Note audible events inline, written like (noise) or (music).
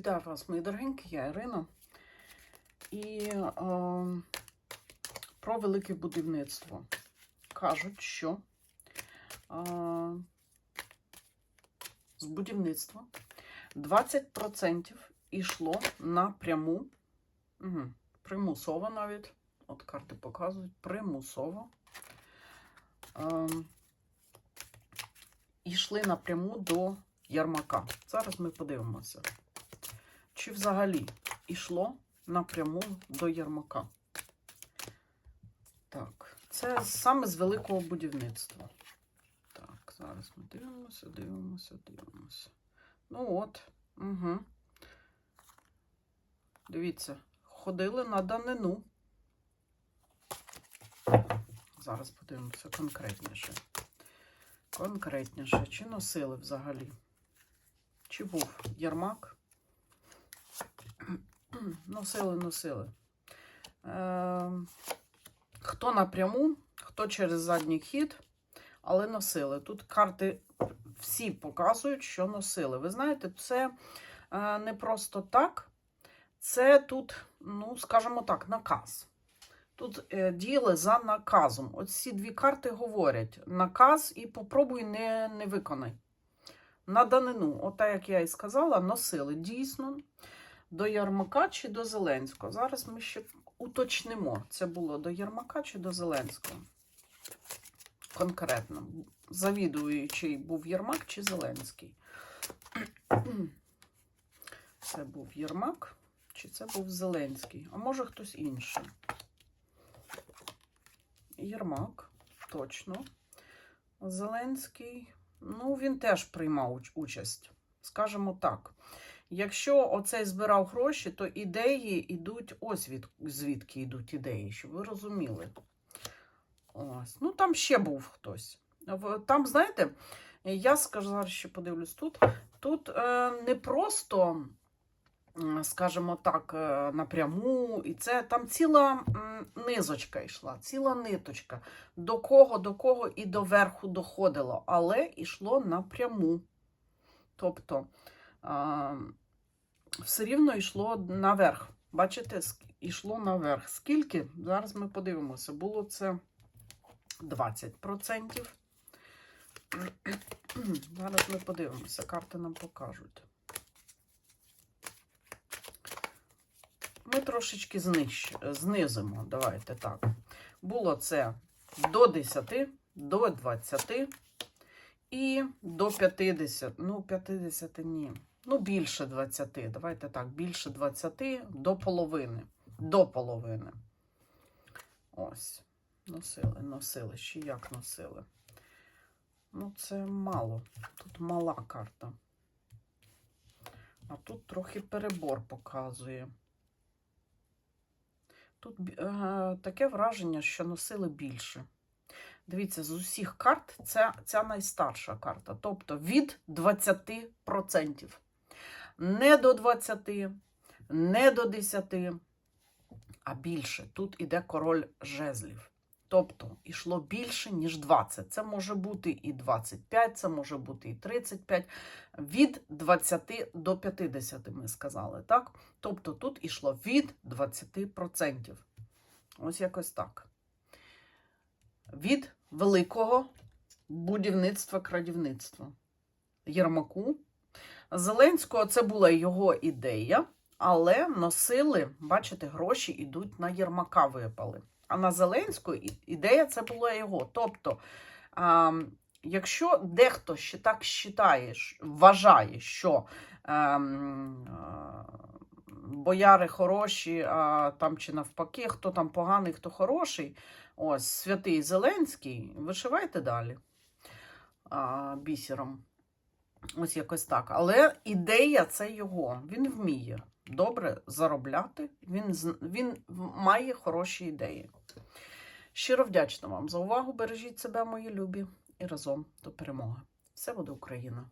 Вітаю вас, мої дорогенькі, я Ірина. І е, про велике будівництво. Кажуть, що е, з будівництва 20% йшло напряму, угу, примусово навіть, от карти показують, примусово. Е, йшли напряму до Ярмака. Зараз ми подивимося, чи взагалі йшло напряму до Ярмака. Так, це саме з великого будівництва. Так, зараз ми дивимося, дивимося, дивимося. Ну от, угу. Дивіться, ходили на данину. Зараз подивимося конкретніше. Конкретніше, чи носили взагалі? Чи був Єрмак? Носили, носили. Е, хто напряму, хто через задній хід, але носили. Тут карти всі показують, що носили. Ви знаєте, це е, не просто так, це тут, ну, скажімо так, наказ. Тут е, діяли за наказом. Ось ці дві карти говорять: наказ і попробуй не, не виконай. На данину, ота, як я і сказала, носили дійсно до Ярмака чи до Зеленського. Зараз ми ще уточнимо, це було до Ярмака чи до Зеленського. Конкретно. Завідуючий був Єрмак чи Зеленський. (clears throat) Це був Єрмак, чи це був Зеленський, а може хтось інший. Єрмак, точно. Зеленський, ну, він теж приймав участь. Скажімо так. Якщо оцей збирав гроші, то ідеї йдуть, ось від, звідки йдуть ідеї, щоб ви розуміли. Ось. Ну, там ще був хтось. Там, знаєте, я скажу, ще подивлюсь тут. Тут е, не просто, скажімо так, е, напряму, і це там ціла низочка йшла, ціла ниточка. До кого, до кого і до верху доходило, але йшло напряму. Тобто все рівно йшло наверх. Бачите, йшло наверх. Скільки? Зараз ми подивимося. Було це 20%. (clears throat) Зараз ми подивимося, карти нам покажуть. Ми трошечки знищ, знизимо. Давайте так. Було це до 10, до 20 і до 50. Ну, 50 ні. Ну, більше 20. Давайте так, більше 20 до половини. До половини. Ось. Носили, носили. Ще як носили. Ну, це мало. Тут мала карта. А тут трохи перебор показує. Тут е, таке враження, що носили більше. Дивіться, з усіх карт це ця найстарша карта. Тобто від 20%. Не до 20, не до 10, а більше. Тут іде король жезлів. Тобто йшло більше, ніж 20. Це може бути і 25, це може бути і 35. Від 20 до 50, ми сказали, так? Тобто тут йшло від 20%. Ось якось так. Від великого будівництва крадівництва. Єрмаку. Зеленського це була його ідея, але носили, бачите, гроші йдуть на Єрмака випали. А на Зеленського ідея це була його. Тобто, а, якщо дехто ще так вважає, вважає, що ем, а, бояри хороші, а там чи навпаки, хто там поганий, хто хороший, ось святий Зеленський, вишивайте далі а, бісером. Ось якось так. Але ідея це його. Він вміє добре заробляти, він, він має хороші ідеї. Щиро вдячна вам за увагу. Бережіть себе, мої любі, і разом до перемоги. Все буде Україна!